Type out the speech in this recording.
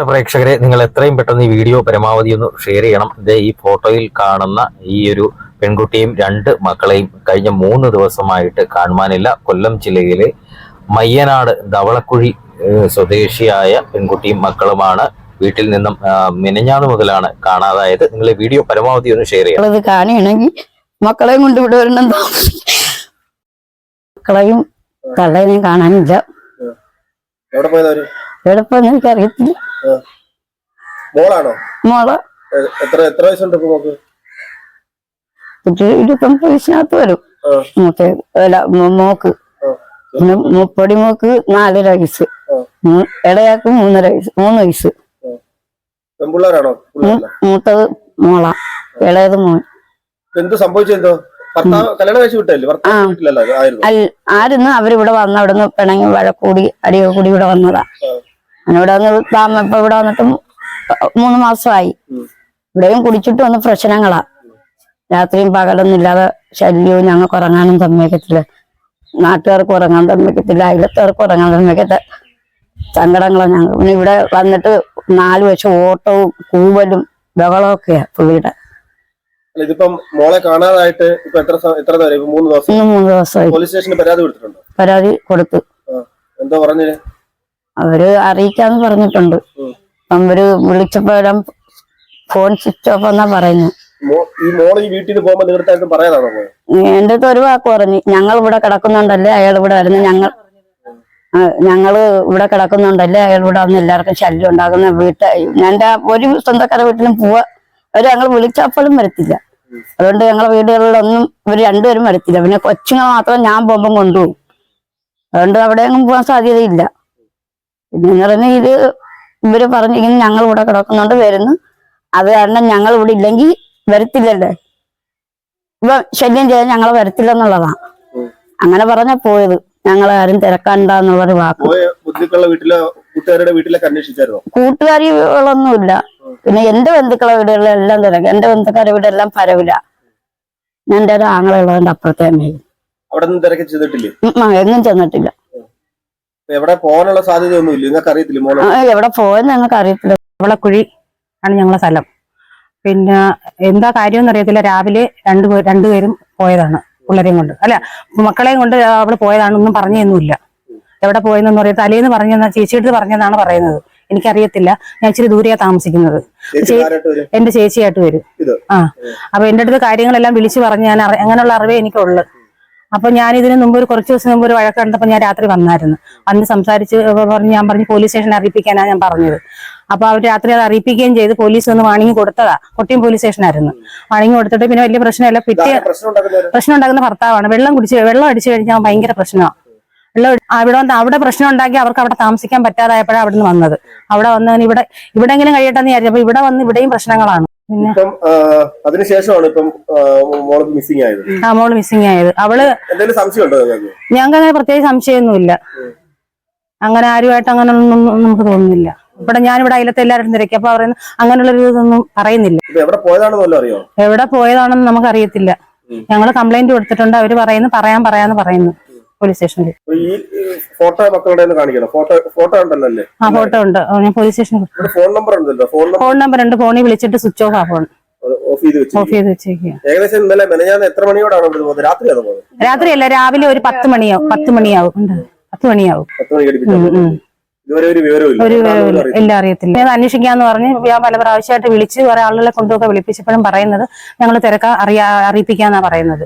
പ്രിയപ്പെട്ട പ്രേക്ഷകരെ നിങ്ങൾ എത്രയും പെട്ടെന്ന് ഈ വീഡിയോ പരമാവധി ഒന്ന് ഷെയർ ചെയ്യണം. ഇത് ഈ ഫോട്ടോയിൽ കാണുന്ന ഈ ഒരു പെൺകുട്ടിയും രണ്ട് മക്കളെയും കഴിഞ്ഞ മൂന്ന് ദിവസമായിട്ട് കാണുവാനില്ല. കൊല്ലം ജില്ലയിലെ മയ്യനാട് ധവളക്കുഴി സ്വദേശിയായ പെൺകുട്ടിയും മക്കളുമാണ് വീട്ടിൽ നിന്നും മിനഞ്ഞാന്ന് മുതലാണ് കാണാതായത്. നിങ്ങൾ വീഡിയോ പരമാവധി ഒന്ന് ഷെയർ ചെയ്യണം. കാണുകയാണെങ്കിൽ മക്കളെയും കൊണ്ട് ഇവിടെ വരണം മക്കളെയും തള്ളേനെയും കാണാനില്ല. എവിടെ എളുപ്പം എനിക്കറിയത്തില്ല. മോളാണോ? മോളെ എ- എത്ര എത്ര വയസ്സുണ്ട് ഇപ്പൊ മോക്ക് ഒരു ഇരുപത്തൊമ്പത് വയസ്സിനകത്ത് വരും. ആ, മൂത്ത അല്ല മോ- മോക്ക്. ആ, പിന്നെ മുപ്പടി മോക്ക് നാലര വയസ്സ്. ഇടയാക്ക് മൂന്നര വയസ്സ് മൂന്ന് വയസ്സ്. മൂത്തത് മോളാ. ഇളയത് മോൻ. എന്ത് സംഭവിച്ചെന്തോ അത് ആയിരുന്നു. അവരിവിടെ വന്ന അവിടെ നിന്ന് പിണങ്ങി വഴക്കൂടി അടിയോ കൂടി ഇവിടെ വന്നതാ. ഞാനിവിടെ വന്ന് താമ ഇവിടെ വന്നിട്ട് മൂന്ന് മാസമായി. ഇവിടെയും കുടിച്ചിട്ട് വന്ന പ്രശ്നങ്ങളാ. രാത്രിയും പകലൊന്നും ഇല്ലാതെ ശല്യവും ഞങ്ങൾക്ക് ഉറങ്ങാനും സമ്മതിക്കത്തില്ല. നാട്ടുകാർക്ക് ഉറങ്ങാൻ സമ്മതിക്കത്തില്ല അയലത്തുകാർക്ക് ഉറങ്ങാൻ സമ്മതിക്കത്ത സങ്കടങ്ങളാ ഞങ്ങൾ പിന്നെ ഇവിടെ വന്നിട്ട് നാല് വശം ഓട്ടവും കൂവലും ബഹളവും ഒക്കെയാ പുള്ളിയുടെ ഇതിപ്പം മോളെ കാണാതായിട്ട് ഇപ്പൊ എത്ര എത്ര മൂന്ന് ദിവസം. മൂന്ന് ദിവസമായി. പോലീസ് സ്റ്റേഷനിൽ പരാതി കൊടുത്തിട്ടുണ്ടോ? പരാതി കൊടുത്തു. എന്തോ പറഞ്ഞു? അവർ അറിയിക്കാന്ന് പറഞ്ഞിട്ടുണ്ട്. അവർ വിളിച്ചപ്പോഴും ഫോൺ സ്വിച്ച് ഓഫ് എന്നാ പറയുന്നു. എന്റെ അടുത്ത് ഒരു വാക്ക് പറഞ്ഞു ഞങ്ങൾ ഇവിടെ കിടക്കുന്നുണ്ടല്ലേ അയാൾ ഇവിടെ വരുന്നു ഞങ്ങൾ ഞങ്ങൾ ഇവിടെ കിടക്കുന്നുണ്ടല്ലേ അയാൾ ഇവിടെ വന്ന് എല്ലാവർക്കും ശല്യം ഉണ്ടാകുന്ന വീട്ട് എന്റെ ഒരു സ്വന്തക്കാരെ വീട്ടിലും പോവാ. അവർ ഞങ്ങൾ വിളിച്ചപ്പോഴും വരത്തില്ല. അതുകൊണ്ട് ഞങ്ങളെ വീടുകളിലൊന്നും ഇവർ രണ്ടുപേരും വരത്തില്ല. പിന്നെ കൊച്ചുങ്ങൾ മാത്രം ഞാൻ പോകുമ്പം കൊണ്ടുപോകും. അതുകൊണ്ട് അവിടെ എങ്ങും പോകാൻ സാധ്യതയില്ല. പറഞ്ഞാൽ ഇത് ഇവർ പറഞ്ഞിങ്ങനെ ഞങ്ങൾ ഇവിടെ കിടക്കുന്നുണ്ട് വരുന്നു. അത് കാരണം ഞങ്ങൾ ഇവിടെ ഇല്ലെങ്കിൽ വരത്തില്ലല്ലേ. ഇവ ശല്യം ചെയ്യാൻ ഞങ്ങൾ വരത്തില്ലെന്നുള്ളതാ. എന്നുള്ളതാ അങ്ങനെ പറഞ്ഞ പോയത്. ഞങ്ങളെ ആരും തിരക്കണ്ടെന്നുള്ളൊരു വാക്ക്. കൂട്ടുകാരികളൊന്നുമില്ല പിന്നെ എന്റെ ബന്ധുക്കളെ വീടുകളിലെല്ലാം തിരക്ക്. എന്റെ ബന്ധുക്കാരുടെ വീടെല്ലാം പരവില്ല. ഞാൻ എന്റെ ഒരു ആങ്ങളുള്ളതിന്റെ അപ്പുറത്തെ അമ്മയും. എങ്ങും ചെന്നിട്ടില്ല. എവിടെ പോകാനുള്ള സാധ്യതയൊന്നും ഇല്ല നിങ്ങൾക്ക് അറിയത്തില്ല മോളെ എവിടെ പോയെന്ന് ഞങ്ങൾക്ക് അറിയത്തില്ല. അവളക്കുഴി ആണ് ഞങ്ങളെ സ്ഥലം. പിന്നെ എന്താ കാര്യമെന്ന് അറിയത്തില്ല. രാവിലെ രണ്ടു രണ്ടു രണ്ടുപേരും പോയതാണ് പിള്ളേരെയും കൊണ്ട്. അല്ല മക്കളെയും കൊണ്ട് അവൾ പോയതാണ് ഒന്നും പറഞ്ഞൊന്നുമില്ല. എവിടെ പോയെന്നൊന്നും അറിയാം തലേന്ന് പറഞ്ഞെന്നാ ചേച്ചിയുടെ പറഞ്ഞെന്നാണ് പറയുന്നത്. എനിക്കറിയത്തില്ല. ഞാൻ ഇച്ചിരി ദൂരെയാ താമസിക്കുന്നത്. എന്റെ ചേച്ചിയായിട്ട് വരും. ആ. അപ്പൊ എന്റെ അടുത്ത് കാര്യങ്ങളെല്ലാം വിളിച്ചു പറഞ്ഞ് ഞാൻ അങ്ങനെയുള്ള അറിവേ എനിക്കുള്ളു. അപ്പൊ ഞാൻ ഇതിന് മുമ്പ് ഒരു കുറച്ച് ദിവസം മുമ്പ് ഒരു വഴക്ക് കണ്ടപ്പോ ഞാൻ രാത്രി വന്നായിരുന്നു. അന്ന് സംസാരിച്ച് പറഞ്ഞ് ഞാൻ പറഞ്ഞു പോലീസ് സ്റ്റേഷനിൽ അറിയിപ്പിക്കാനാ ഞാൻ പറഞ്ഞത്. അപ്പൊ അവർ രാത്രി അത് അറിയിപ്പിക്കുകയും ചെയ്ത് പോലീസ് ഒന്ന് വാണിംഗ് കൊടുത്തതാ. കൊട്ടിയം പോലീസ് സ്റ്റേഷനായിരുന്നു. വാണിംഗ് കൊടുത്തിട്ട് പിന്നെ വലിയ പ്രശ്നമില്ല. പിറ്റേ പ്രശ്നം ഉണ്ടാക്കുന്ന ഭർത്താവാണ്. വെള്ളം കുടിച്ച് വെള്ളം അടിച്ചു കഴിഞ്ഞാൽ ഭയങ്കര പ്രശ്നമാണ് വെള്ളം അവിടെ വന്ന് അവിടെ പ്രശ്നം ഉണ്ടാക്കി അവർക്ക് അവിടെ താമസിക്കാൻ പറ്റാതായപ്പോഴാണ് അവിടെ നിന്ന് വന്നത്. അവിടെ വന്ന് ഇവിടെ ഇവിടെങ്കിലും കഴിയട്ടെന്ന് വിചാരിച്ചു അപ്പൊ ഇവിടെ വന്ന് ഇവിടെയും പ്രശ്നങ്ങളാണ്. ഇപ്പം അതിനുശേഷമാണ് ഇപ്പം മോൾ മിസ്സിംഗ് ആയത്. ആ മോൾ മിസ്സിംഗ് ആയത്. അവൾ എന്തെങ്കിലും സംശയം ഉണ്ടോ ഞങ്ങൾക്ക് അങ്ങനെ പ്രത്യേകിച്ച് സംശയമൊന്നുമില്ല. അങ്ങനെ ആരുമായിട്ട് അങ്ങനെ ഒന്നും നമുക്ക് തോന്നുന്നില്ല. ഇവിടെ ഞാനിവിടെ അതിലത്തെ എല്ലാവരും തിരക്കി. അപ്പൊ പറയുന്നു അങ്ങനെയുള്ള ഒരു ഇതൊന്നും പറയുന്നില്ല. എവിടെ പോയതാണെന്ന് അറിയോ? എവിടെ പോയതാണെന്ന് നമുക്ക് അറിയത്തില്ല ഞങ്ങൾ ഞങ്ങൾ കംപ്ലൈന്റ് കൊടുത്തിട്ടുണ്ട്. അവർ പറയുന്നു പറയാൻ പറയാന്ന് പറയുന്നു. പോലീസ് സ്റ്റേഷനിൽ ഈ ഫോട്ടോ മക്കളുടെ കാണിക്കണം? ഫോട്ടോ ഫോട്ടോ ഉണ്ടല്ലോ അല്ലേ? ആ ഫോട്ടോ ഉണ്ട്. ഞാൻ പോലീസ് സ്റ്റേഷനിൽ ഫോൺ നമ്പർ ഉണ്ടല്ലോ. ഫോൺ നമ്പർ ഉണ്ട് ഫോണിൽ വിളിച്ചിട്ട് സ്വിച്ച് ഓഫ് ആ ഫോൺ. ഓഫ് ചെയ്ത് വെച്ചേക്കുക ഏകദേശം ഇന്നലെ മെനഞ്ഞാന്ന് എത്ര മണിയോടാണ് ഇവിടെ പോകുന്നത്? രാത്രിയാണ് പോകുന്നത്? രാത്രിയല്ല രാവിലെ ഒരു പത്ത് മണിയാവും. പത്ത് മണിയാവും. പത്ത് മണിയാവും. ഇതുവരെ ഒരു വിവരവും ഇല്ല. അറിയത്തില്ല. ഞാൻ അന്വേഷിക്കാന്ന് പറഞ്ഞ് ഞാൻ പല പ്രാവശ്യമായിട്ട് വിളിച്ച് കുറെ ആളുകളെ കൊണ്ടുപോയി വിളിപ്പിച്ചപ്പോഴും പറയുന്നത് ഞങ്ങൾ തിരക്ക അറിയാ അറിയിപ്പിക്കാന്നാ പറയുന്നത്.